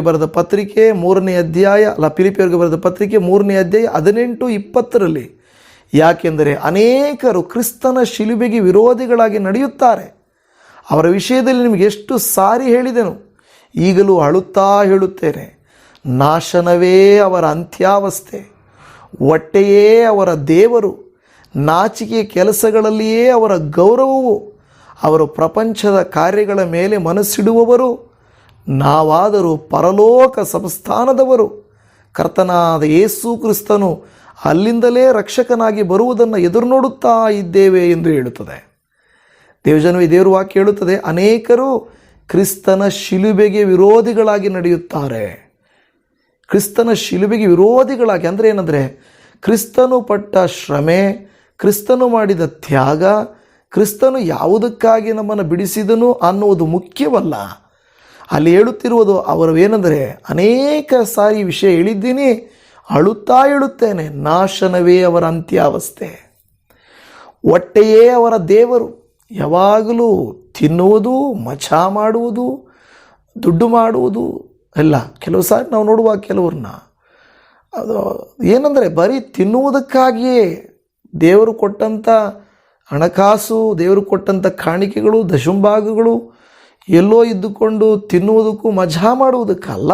ಬರೆದ ಪತ್ರಿಕೆ ಮೂರನೇ ಅಧ್ಯಾಯ, ಅಲ್ಲ ಫಿಲಿಪಿಯವರಿಗೆ ಬರೆದ ಪತ್ರಿಕೆ ಮೂರನೇ ಅಧ್ಯಾಯ ಹದಿನೆಂಟು ಇಪ್ಪತ್ತರಲ್ಲಿ. ಯಾಕೆಂದರೆ ಅನೇಕರು ಕ್ರಿಸ್ತನ ಶಿಲುಬೆಗೆ ವಿರೋಧಿಗಳಾಗಿ ನಡೆಯುತ್ತಾರೆ. ಅವರ ವಿಷಯದಲ್ಲಿ ನಿಮಗೆ ಎಷ್ಟು ಸಾರಿ ಹೇಳಿದೆನು, ಈಗಲೂ ಅಳುತ್ತಾ ಹೇಳುತ್ತೇನೆ. ನಾಶನವೇ ಅವರ ಅಂತ್ಯಾವಸ್ಥೆ. ಹೊಟ್ಟೆಯೇ ಅವರ ದೇವರು. ನಾಚಿಕೆ ಕೆಲಸಗಳಲ್ಲಿಯೇ ಅವರ ಗೌರವವು. ಅವರು ಪ್ರಪಂಚದ ಕಾರ್ಯಗಳ ಮೇಲೆ ಮನಸ್ಸಿಡುವವರು, ನಾವಾದರೂ ಪರಲೋಕ ಸಂಸ್ಥಾನದವರು. ಕರ್ತನಾದ ಯೇಸು ಕ್ರಿಸ್ತನು ಅಲ್ಲಿಂದಲೇ ರಕ್ಷಕನಾಗಿ ಬರುವುದನ್ನು ಎದುರು ನೋಡುತ್ತಾ ಇದ್ದೇವೆ ಎಂದು ಹೇಳುತ್ತದೆ. ದೇವಜನವಿ ದೇವರು ವಾಕ್ಯ ಹೇಳುತ್ತದೆ, ಅನೇಕರು ಕ್ರಿಸ್ತನ ಶಿಲುಬೆಗೆ ವಿರೋಧಿಗಳಾಗಿ ನಡೆಯುತ್ತಾರೆ. ಕ್ರಿಸ್ತನ ಶಿಲುಬೆಗೆ ವಿರೋಧಿಗಳಾಗಿ ಅಂದರೆ ಏನಂದರೆ, ಕ್ರಿಸ್ತನು ಪಟ್ಟ ಶ್ರಮೆ, ಕ್ರಿಸ್ತನು ಮಾಡಿದ ತ್ಯಾಗ ಕ್ರಿಸ್ತನು ಯಾವುದಕ್ಕಾಗಿ ನಮ್ಮನ್ನು ಬಿಡಿಸಿದನು ಅನ್ನುವುದು ಮುಖ್ಯವಲ್ಲ. ಅಲ್ಲಿ ಹೇಳುತ್ತಿರುವುದು ಅವರು ಏನೆಂದರೆ, ಅನೇಕ ಸಾರಿ ವಿಷಯ ಹೇಳಿದ್ದೀನಿ, ಅಳುತ್ತಾ ಹೇಳುತ್ತೇನೆ, ನಾಶನವೇ ಅವರ ಅಂತ್ಯಾವಸ್ಥೆ. ಹೊಟ್ಟೆಯೇ ಅವರ ದೇವರು, ಯಾವಾಗಲೂ ತಿನ್ನುವುದು ಮಚಾ ಮಾಡುವುದು, ದುಡ್ಡು ಮಾಡುವುದು ಎಲ್ಲ ಕೆಲವು ಸಾರಿ ನಾವು ನೋಡುವ ಕೆಲವ್ರನ್ನ, ಅದು ಏನಂದರೆ ಬರೀ ತಿನ್ನುವುದಕ್ಕಾಗಿಯೇ ದೇವರು ಕೊಟ್ಟಂಥ ಹಣಕಾಸು, ದೇವರು ಕೊಟ್ಟಂಥ ಕಾಣಿಕೆಗಳು, ದಶಂಭಾಗಗಳು, ಎಲ್ಲೋ ಇದ್ದುಕೊಂಡು ತಿನ್ನುವುದಕ್ಕೂ ಮಜಾ ಮಾಡುವುದಕ್ಕಲ್ಲ.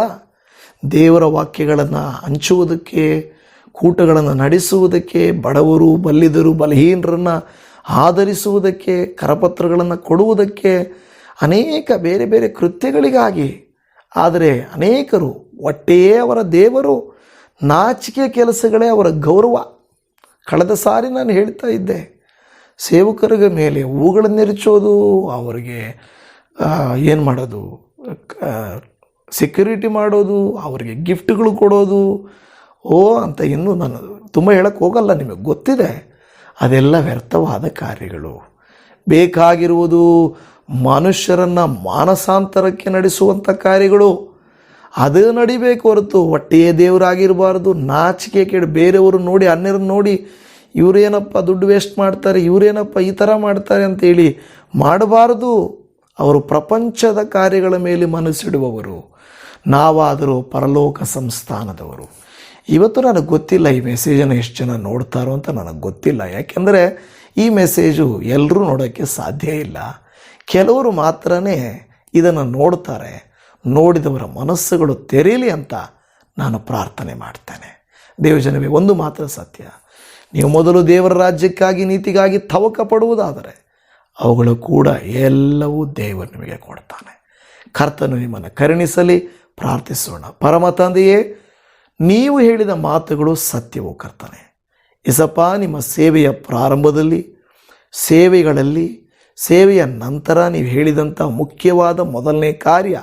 ದೇವರ ವಾಕ್ಯಗಳನ್ನು ಹಂಚುವುದಕ್ಕೆ, ಕೂಟಗಳನ್ನು ನಡೆಸುವುದಕ್ಕೆ, ಬಡವರು, ಬಲ್ಲಿದರು, ಬಲಹೀನರನ್ನು ಆಧರಿಸುವುದಕ್ಕೆ, ಕರಪತ್ರಗಳನ್ನು ಕೊಡುವುದಕ್ಕೆ ಅನೇಕ ಬೇರೆ ಬೇರೆ ಕೃತ್ಯಗಳಿಗಾಗಿ. ಆದರೆ ಅನೇಕರು ಒಟ್ಟೆಯೇ ಅವರ ದೇವರು, ನಾಚಿಕೆ ಕೆಲಸಗಳೇ ಅವರ ಗೌರವ. ಕಳೆದ ಸಾರಿ ನಾನು ಹೇಳ್ತಾ ಇದ್ದೆ ಸೇವಕರಿಗೆ ಮೇಲೆ ಹೂಗಳನ್ನೆರಚೋದು ಅವರಿಗೆ ಏನು ಮಾಡೋದು ಸೆಕ್ಯೂರಿಟಿ ಮಾಡೋದು, ಅವರಿಗೆ ಗಿಫ್ಟ್ಗಳು ಕೊಡೋದು, ಓ, ಅಂತ ಇನ್ನೂ ನಾನು ತುಂಬ ಹೇಳಕ್ಕೆ ಹೋಗಲ್ಲ, ನಿಮಗೆ ಗೊತ್ತಿದೆ. ಅದೆಲ್ಲ ವ್ಯರ್ಥವಾದ ಕಾರ್ಯಗಳು. ಬೇಕಾಗಿರುವುದು ಮನುಷ್ಯರನ್ನು ಮಾನಸಾಂತರಕ್ಕೆ ನಡೆಸುವಂಥ ಕಾರ್ಯಗಳು. ಅದು ನಡಿಬೇಕು ಹೊರತು ಹೊಟ್ಟೆಯೇ ದೇವರಾಗಿರಬಾರ್ದು, ನಾಚಿಕೆ ಕೇಳಿ ಬೇರೆಯವರು ನೋಡಿ, ಅನ್ಯರನ್ನು ನೋಡಿ ಇವರೇನಪ್ಪ ದುಡ್ಡು ವೇಸ್ಟ್ ಮಾಡ್ತಾರೆ, ಇವರೇನಪ್ಪ ಈ ಥರ ಮಾಡ್ತಾರೆ ಅಂತೇಳಿ ಮಾಡಬಾರ್ದು. ಅವರು ಪ್ರಪಂಚದ ಕಾರ್ಯಗಳ ಮೇಲೆ ಮನಸ್ಸಿಡುವವರು. ನಾವಾದರೂ ಪರಲೋಕ ಸಂಸ್ಥಾನದವರು. ಇವತ್ತು ನನಗೆ ಗೊತ್ತಿಲ್ಲ ಈ ಮೆಸೇಜನ್ನು ಎಷ್ಟು ಜನ ನೋಡ್ತಾರೋ ಅಂತ ನನಗೆ ಗೊತ್ತಿಲ್ಲ. ಯಾಕೆಂದರೆ ಈ ಮೆಸೇಜು ಎಲ್ಲರೂ ನೋಡೋಕ್ಕೆ ಸಾಧ್ಯ ಇಲ್ಲ. ಕೆಲವರು ಮಾತ್ರನೇ ಇದನ್ನು ನೋಡ್ತಾರೆ. ನೋಡಿದವರ ಮನಸ್ಸುಗಳು ತೆರೀಲಿ ಅಂತ ನಾನು ಪ್ರಾರ್ಥನೆ ಮಾಡ್ತೇನೆ. ದೇವಜನವೇ, ಒಂದು ಮಾತ್ರ ಸತ್ಯ. ನೀವು ಮೊದಲು ದೇವರ ರಾಜ್ಯಕ್ಕಾಗಿ ನೀತಿಗಾಗಿ ತವಕ ಪಡುವುದಾದರೆ ಅವುಗಳು ಕೂಡ ಎಲ್ಲವೂ ದೇವರು ನಿಮಗೆ ಕೊಡ್ತಾನೆ. ಕರ್ತನು ನಿಮ್ಮನ್ನು ಕರುಣಿಸಲಿ, ಪ್ರಾರ್ಥಿಸೋಣ. ಪರಮ ತಂದೆಯೇ, ನೀವು ಹೇಳಿದ ಮಾತುಗಳು ಸತ್ಯವು ಕರ್ತನೆ. ಇಸಪ್ಪ, ನಿಮ್ಮ ಸೇವೆಯ ಪ್ರಾರಂಭದಲ್ಲಿ, ಸೇವೆಗಳಲ್ಲಿ, ಸೇವೆಯ ನಂತರ ನೀವು ಹೇಳಿದಂಥ ಮುಖ್ಯವಾದ ಮೊದಲನೇ ಕಾರ್ಯ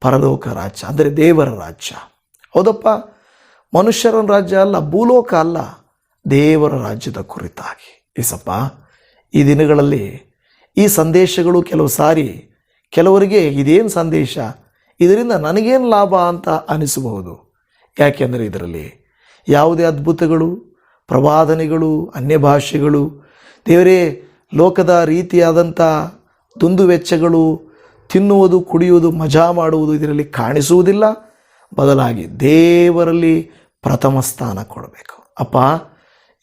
ಪರಲೋಕ ರಾಜ್ಯ, ಅಂದರೆ ದೇವರ ರಾಜ್ಯ. ಹೌದಪ್ಪ ಮನುಷ್ಯರ ರಾಜ್ಯ ಅಲ್ಲ, ಭೂಲೋಕ ಅಲ್ಲ. ದೇವರ ರಾಜ್ಯದ ಕುರಿತಾಗಿ. ಈಸಪ್ಪ ಈ ದಿನಗಳಲ್ಲಿ ಈ ಸಂದೇಶಗಳು ಕೆಲವು ಸಾರಿ ಕೆಲವರಿಗೆ ಇದೇನು ಸಂದೇಶ? ಇದರಿಂದ ನನಗೇನು ಲಾಭ ಅಂತ ಅನಿಸಬಹುದು. ಯಾಕೆಂದರೆ ಇದರಲ್ಲಿ ಯಾವುದೇ ಅದ್ಭುತಗಳು, ಪ್ರವಾದನೆಗಳು ಅನ್ಯ ಭಾಷೆಗಳು ದೇವರೇ, ಲೋಕದ ರೀತಿಯಾದಂಥ ದುಂದು ವೆಚ್ಚಗಳು ತಿನ್ನುವುದು, ಕುಡಿಯುವುದು, ಮಜಾ ಮಾಡುವುದು ಇದರಲ್ಲಿ ಕಾಣಿಸುವುದಿಲ್ಲ. ಬದಲಾಗಿ ದೇವರಲ್ಲಿ ಪ್ರಥಮ ಸ್ಥಾನ ಕೊಡಬೇಕು. ಅಪ್ಪ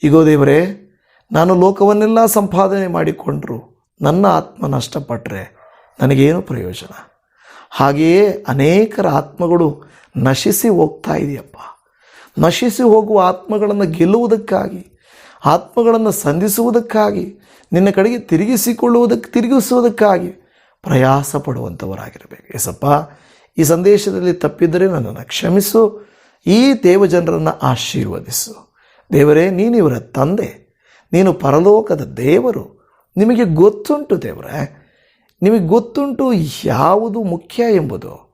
ಈಗೋ ದೇವರೇ, ನಾನು ಲೋಕವನ್ನೆಲ್ಲ ಸಂಪಾದನೆ ಮಾಡಿಕೊಂಡ್ರು, ನನ್ನ ಆತ್ಮ ನಷ್ಟಪಟ್ಟರೆ ನನಗೇನು ಪ್ರಯೋಜನ? ಹಾಗೆಯೇ ಅನೇಕರ ಆತ್ಮಗಳು ನಶಿಸಿ ಹೋಗ್ತಾ ಇದೆಯಪ್ಪ. ನಶಿಸಿ ಹೋಗುವ ಆತ್ಮಗಳನ್ನು ಗೆಲ್ಲುವುದಕ್ಕಾಗಿ, ಆತ್ಮಗಳನ್ನು ಸಂಧಿಸುವುದಕ್ಕಾಗಿ, ನಿನ್ನ ಕಡೆಗೆ ತಿರುಗಿಸಿಕೊಳ್ಳುವುದಕ್ಕೆ ತಿರುಗಿಸುವುದಕ್ಕಾಗಿ ಪ್ರಯಾಸ ಪಡುವಂಥವರಾಗಿರಬೇಕು ಎಸಪ್ಪ ಈ ಸಂದೇಶದಲ್ಲಿ ತಪ್ಪಿದ್ದರೆ ನನ್ನನ್ನು ಕ್ಷಮಿಸು, ಈ ದೇವಜನರನ್ನು ಆಶೀರ್ವದಿಸು. ದೇವರೇ ನೀನಿವರ ತಂದೆ. ನೀನು ಪರಲೋಕದ ದೇವರು. ನಿಮಗೆ ಗೊತ್ತುಂಟು ದೇವರೇ. ನಿಮಗೆ ಗೊತ್ತುಂಟು ಯಾವುದು ಮುಖ್ಯ ಎಂಬುದು.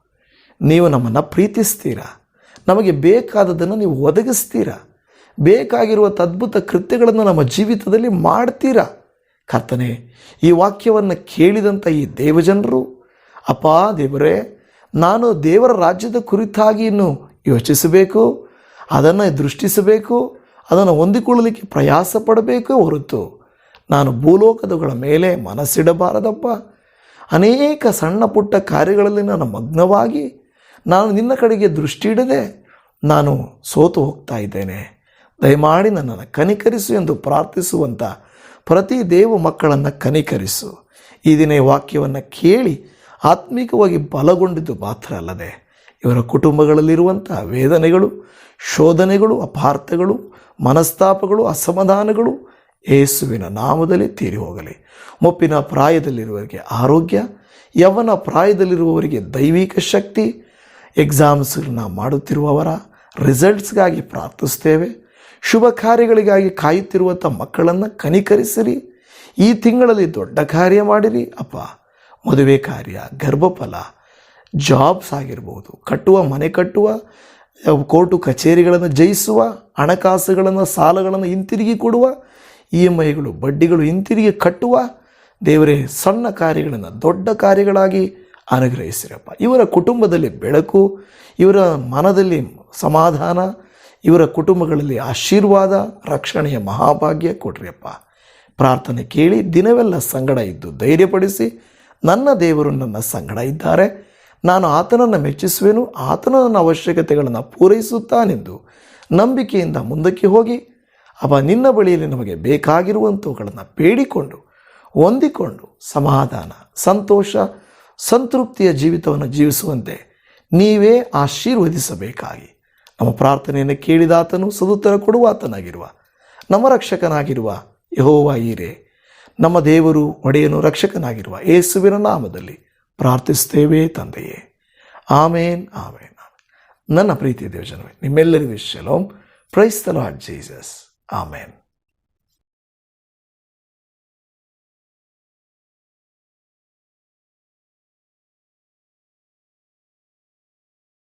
ನೀವು ನಮ್ಮನ್ನು ಪ್ರೀತಿಸ್ತೀರಾ? ನಮಗೆ ಬೇಕಾದದನ್ನು ನೀವು ಒದಗಿಸ್ತೀರಾ? ಬೇಕಾಗಿರುವ ಅದ್ಭುತ ಕೃತ್ಯಗಳನ್ನು ನಮ್ಮ ಜೀವಿತದಲ್ಲಿ ಮಾಡ್ತೀರಾ? ಕರ್ತನೆ, ಈ ವಾಕ್ಯವನ್ನು ಕೇಳಿದಂಥ ಈ ದೇವಜನರು, ಅಪ್ಪ ದೇವರೇ, ನಾನು ದೇವರ ರಾಜ್ಯದ ಕುರಿತಾಗಿ ಇನ್ನು ಯೋಚಿಸಬೇಕು, ಅದನ್ನು ದೃಷ್ಟಿಸಬೇಕು ಅದನ್ನು ಹೊಂದಿಕೊಳ್ಳಲಿಕ್ಕೆ ಪ್ರಯಾಸ ಪಡಬೇಕೇ ಹೊರತು ನಾನು ಭೂಲೋಕದಗಳ ಮೇಲೆ ಮನಸ್ಸಿಡಬಾರದಪ್ಪ. ಅನೇಕ ಸಣ್ಣ ಪುಟ್ಟ ಕಾರ್ಯಗಳಲ್ಲಿ ನಾನು ಮಗ್ನವಾಗಿ ನಾನು ನಿನ್ನ ಕಡೆಗೆ ದೃಷ್ಟಿ ಇಡದೆ ನಾನು ಸೋತು ಹೋಗ್ತಾ ಇದ್ದೇನೆ. ದಯಮಾಡಿ ನನ್ನನ್ನು ಕನಿಕರಿಸು ಎಂದು ಪ್ರಾರ್ಥಿಸುವಂಥ ಪ್ರತಿ ದೇವ ಮಕ್ಕಳನ್ನು ಕನಿಕರಿಸು. ಈ ದಿನ ವಾಕ್ಯವನ್ನು ಕೇಳಿ ಆತ್ಮಿಕವಾಗಿ ಬಲಗೊಂಡಿದ್ದು ಮಾತ್ರ ಅಲ್ಲದೆ ಇವರ ಕುಟುಂಬಗಳಲ್ಲಿರುವಂಥ ವೇದನೆಗಳು, ಶೋಧನೆಗಳು, ಅಪಾರ್ಥಗಳು, ಮನಸ್ತಾಪಗಳು, ಅಸಮಾಧಾನಗಳು ಯೇಸುವಿನ ನಾಮದಲ್ಲಿ ತೀರಿ ಹೋಗಲಿ. ಮುಪ್ಪಿನ ಪ್ರಾಯದಲ್ಲಿರುವವರಿಗೆ ಆರೋಗ್ಯ, ಯವನ ಪ್ರಾಯದಲ್ಲಿರುವವರಿಗೆ ದೈವಿಕ ಶಕ್ತಿ ಎಕ್ಸಾಮ್ಸ್ಗಳನ್ನ ಮಾಡುತ್ತಿರುವವರ ರಿಸಲ್ಟ್ಸ್ಗಾಗಿ ಪ್ರಾರ್ಥಿಸ್ತೇವೆ ಶುಭ ಕಾರ್ಯಗಳಿಗಾಗಿ ಕಾಯುತ್ತಿರುವಂಥ ಮಕ್ಕಳನ್ನು ಕನಿಕರಿಸಿರಿ. ಈ ತಿಂಗಳಲ್ಲಿ ದೊಡ್ಡ ಕಾರ್ಯ ಮಾಡಿರಿ. ಅಪ್ಪ, ಮದುವೆ ಕಾರ್ಯ, ಗರ್ಭಫಲ ಜಾಬ್ಸ್ ಆಗಿರ್ಬೋದು, ಕಟ್ಟುವ, ಮನೆ ಕಟ್ಟುವ ಕೋರ್ಟು ಕಚೇರಿಗಳನ್ನು ಜಯಿಸುವ, ಹಣಕಾಸುಗಳನ್ನು, ಸಾಲಗಳನ್ನು ಹಿಂತಿರುಗಿ ಕೊಡುವ, ಇ ಎಂ ಐಗಳು, ಬಡ್ಡಿಗಳು ಹಿಂತಿರುಗಿ ಕಟ್ಟುವ, ದೇವರೇ, ಸಣ್ಣ ಕಾರ್ಯಗಳನ್ನು ದೊಡ್ಡ ಕಾರ್ಯಗಳಾಗಿ ಅನುಗ್ರಹಿಸಿರಪ್ಪ. ಇವರ ಕುಟುಂಬದಲ್ಲಿ ಬೆಳಕು, ಇವರ ಮನದಲ್ಲಿ ಸಮಾಧಾನ, ಇವರ ಕುಟುಂಬಗಳಲ್ಲಿ ಆಶೀರ್ವಾದ, ರಕ್ಷಣೆಯ ಮಹಾಭಾಗ್ಯ ಕೊಡ್ರಿಯಪ್ಪ. ಪ್ರಾರ್ಥನೆ ಕೇಳಿ ದಿನವೆಲ್ಲ ಸಂಗಡ ಇದ್ದು ಧೈರ್ಯಪಡಿಸಿ ನನ್ನ ದೇವರು ನನ್ನ ಸಂಗಡ ಇದ್ದಾರೆ. ನಾನು ಆತನನ್ನು ಮೆಚ್ಚಿಸುವೆನು ಆತನ ನನ್ನ ಅವಶ್ಯಕತೆಗಳನ್ನು ಪೂರೈಸುತ್ತಾನೆಂದು ನಂಬಿಕೆಯಿಂದ ಮುಂದಕ್ಕೆ ಹೋಗಿ. ಅವ ನಿನ್ನ ಬಳಿಯಲ್ಲಿ ನಮಗೆ ಬೇಕಾಗಿರುವಂಥವುಗಳನ್ನು ಬೇಡಿಕೊಂಡು ಹೊಂದಿಕೊಂಡು ಸಮಾಧಾನ, ಸಂತೋಷ, ಸಂತೃಪ್ತಿಯ ಜೀವಿತವನ್ನು ಜೀವಿಸುವಂತೆ ನೀವೇ ಆಶೀರ್ವದಿಸಬೇಕಾಗಿ. ನಮ್ಮ ಪ್ರಾರ್ಥನೆಯನ್ನು ಕೇಳಿದಾತನು ಸದುತ್ತರ ಕೊಡುವಾತನಾಗಿರುವ ನಮ್ಮ ರಕ್ಷಕನಾಗಿರುವ ಯಹೋವ ಈರೆ, ನಮ್ಮ ದೇವರು ಒಡೆಯನು, ರಕ್ಷಕನಾಗಿರುವ ಯೇಸುವಿನ ನಾಮದಲ್ಲಿ ಪ್ರಾರ್ಥಿಸ್ತೇವೆ ತಂದೆಯೇ. ಆಮೇನ್ ಆಮೇನ್ ನನ್ನ ಪ್ರೀತಿಯ ದೇವಜನವೇ ನಿಮ್ಮೆಲ್ಲರಿಗೂ shalom. Praise Lord Jesus amen.